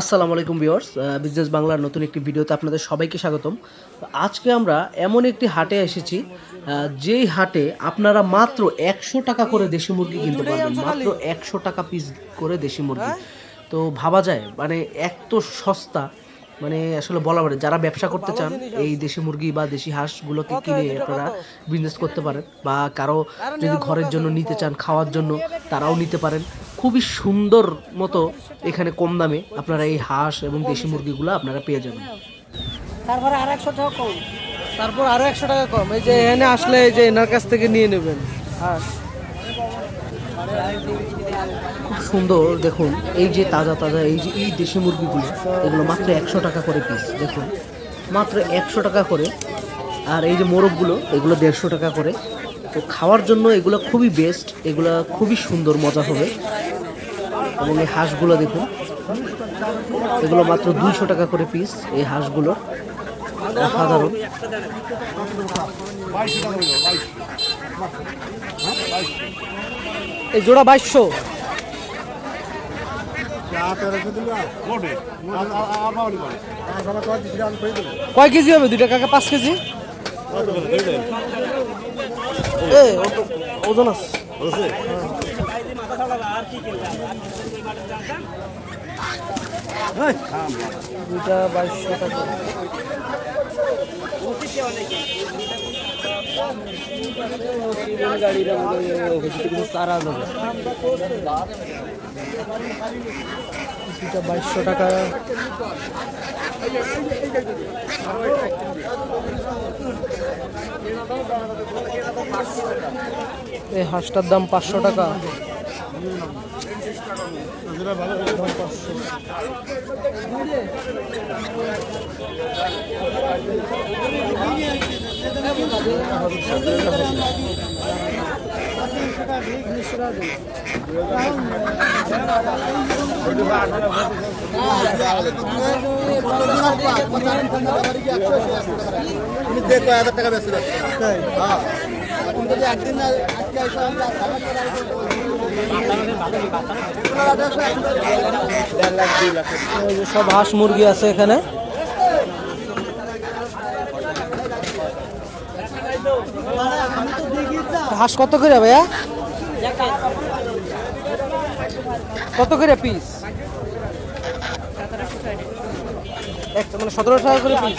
আসসালামু আলাইকুম viewers business বাংলার নতুন একটি ভিডিওতে আপনাদের সবাইকে স্বাগতম। তো আজকে আমরা এমন একটি হাটে এসেছি যেই হাটে আপনারা মাত্র একশো টাকা করে দেশি মুরগি কিনতে পারবেন মাত্র একশো টাকা পিস করে দেশি মুরগি। তো ভাবা যায় মানে এত সস্তা মানে আসলে বলা পারে যারা ব্যবসা করতে চান এই দেশি মুরগি বা দেশি হাঁসগুলোকে কিনে আপনারা বিজনেস করতে পারেন বা কারও যদি ঘরের জন্য নিতে চান খাওয়ার জন্য তারাও নিতে পারেন। খুবই সুন্দর মতো এখানে কম দামে আপনারা এই হাঁস এবং দেশি মুরগিগুলো আপনারা পেয়ে যাবেন। তারপরে আর একশো টাকা কম। তারপর আরও একশো টাকা কম। এই যে এনে আসলে এই যে এনার কাছ থেকে নিয়ে নেবেন হাঁস। খুব সুন্দর দেখুন এই যে তাজা তাজা এই যে এই দেশি মুরগিগুলো এগুলো মাত্র একশো টাকা করে পিস দেখুন মাত্র একশো টাকা করে। আর এই যে মোরগগুলো এগুলো দেড়শো টাকা করে। তো খাওয়ার জন্য এগুলো খুবই বেস্ট এগুলো খুবই সুন্দর মজা হবে। এবং এই হাঁসগুলো দেখুন। এগুলো মাত্র দুইশো টাকা করে পিস এই হাঁসগুলো। অসাধারণ। এই জোড়া বাইশশো। কয় কেজি হবে? দুইটা কাকা পাঁচ কেজি? ওজন আছে। দুইটা বাইশশো টাকা দুইটা বাইশশো টাকা এই হাঁসটার দাম পাঁচশো টাকা। পাঁচশো। দেখো হাজার টাকা বেশি হ্যাঁ। তুমি যদি একদিন আজকে সব হাঁস মুরগি আছে এখানে। হাঁস কত করে ভাইয়া? কত করে পিস মানে সতেরো টাকা করে পিস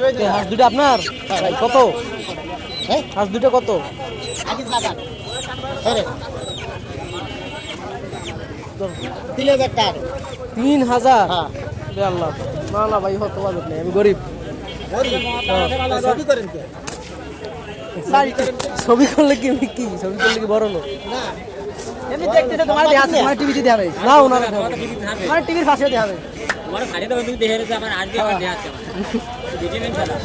হাঁস দুটো আপনার? কত? হ্যাঁ? হাঁস দুটো কত? তিন হাজার? টাকা তিন হাজার হ্যাঁ আল্লাহ। না না ভাই হতে পারবে না আমি গরিব। ছবি করেন করলে কি কি? ছবি করলে কি বড় লোক? এমনি তোমার আছে। টিভিতে দেখাবে না ওনারা টিভির পাশে দেখাবে তোমার খালি তো তুমি দেখে আমার আজকে আমার দেয়া আছে ভিটামিন খেলা।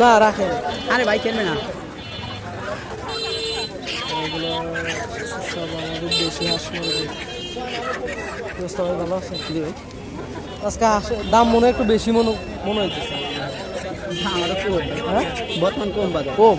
না রাখেন। আরে ভাই কেনবে না। সব আমাদের দেশি হাঁস মুরগি ভালো আছে। আজকে দাম মনে একটু বেশি মনে মনে হইতেছে। হ্যাঁ? বর্তমান কম বাজার। কম?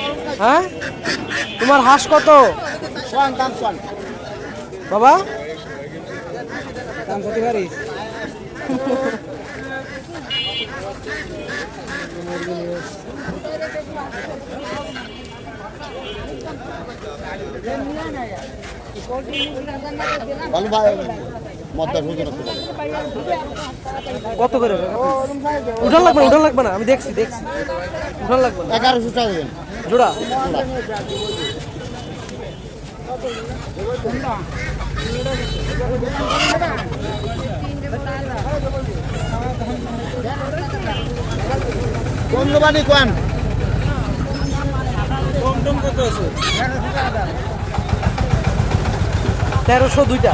হ্যাঁ? তোমার হাঁস কত? বাবা? ভালো ভাই। কত করে? উঠান লাগবে না উঠান লাগবে না আমি দেখছি দেখছি। উঠান লাগবে না। এগারোশো টাকা জোড়া? কোন দোকানি কোন তেরোশো দুইটা।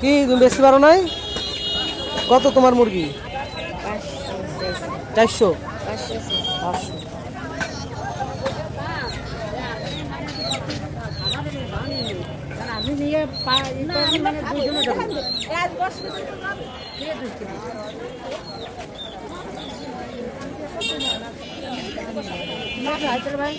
কি তুমি বেচতে পারো নাই? কত তোমার মুরগি? চারশো। ভাই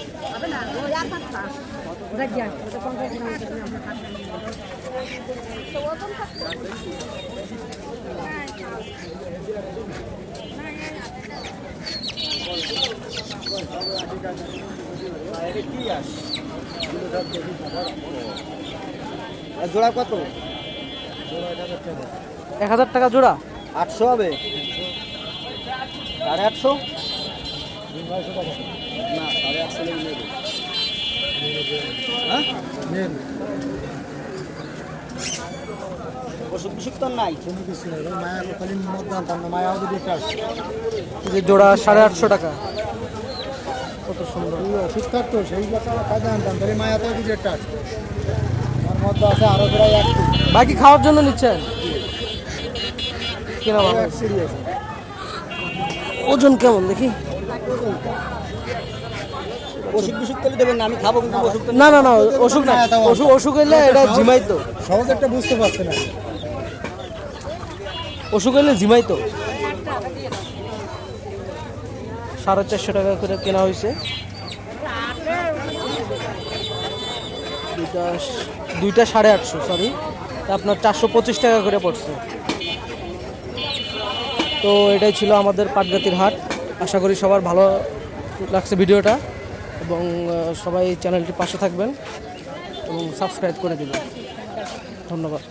জোড়া কত? এক হাজার টাকা জোড়া। আটশো হবে? সাড়ে আটশো? না সাড়ে আটশো জোড়া সাড়ে আটশো টাকা। কত সুন্দর। ওষুধ থাকতো সেই কথা কাজে আনতাম তাহলে মায়া তো রেটটা আছে আমার মধ্যে আছে আরও প্রায় এক বাকি খাওয়ার জন্য নিচ্ছেন? কেনা ভালো। ওজন কেমন দেখি? করলে দেবেন না আমি খাব কিন্তু তো না না না অসুখ না। অসুখ অসুখ হইলে এটা জিমাইতো। সহজ একটা বুঝতে পারছে না। অসুখ হইলে জিমাইতো। সাড়ে চারশো টাকা করে কেনা হয়েছে। দুইটা দুইটা সাড়ে আটশো সরি আপনার চারশো পঁচিশ টাকা করে পড়ছে। তো এটাই ছিল আমাদের পাটগাতির হাট। আশা করি সবার ভালো লাগছে ভিডিওটা। এবং সবাই চ্যানেলটি পাশে থাকবেন এবং সাবস্ক্রাইব করে দেবেন। ধন্যবাদ।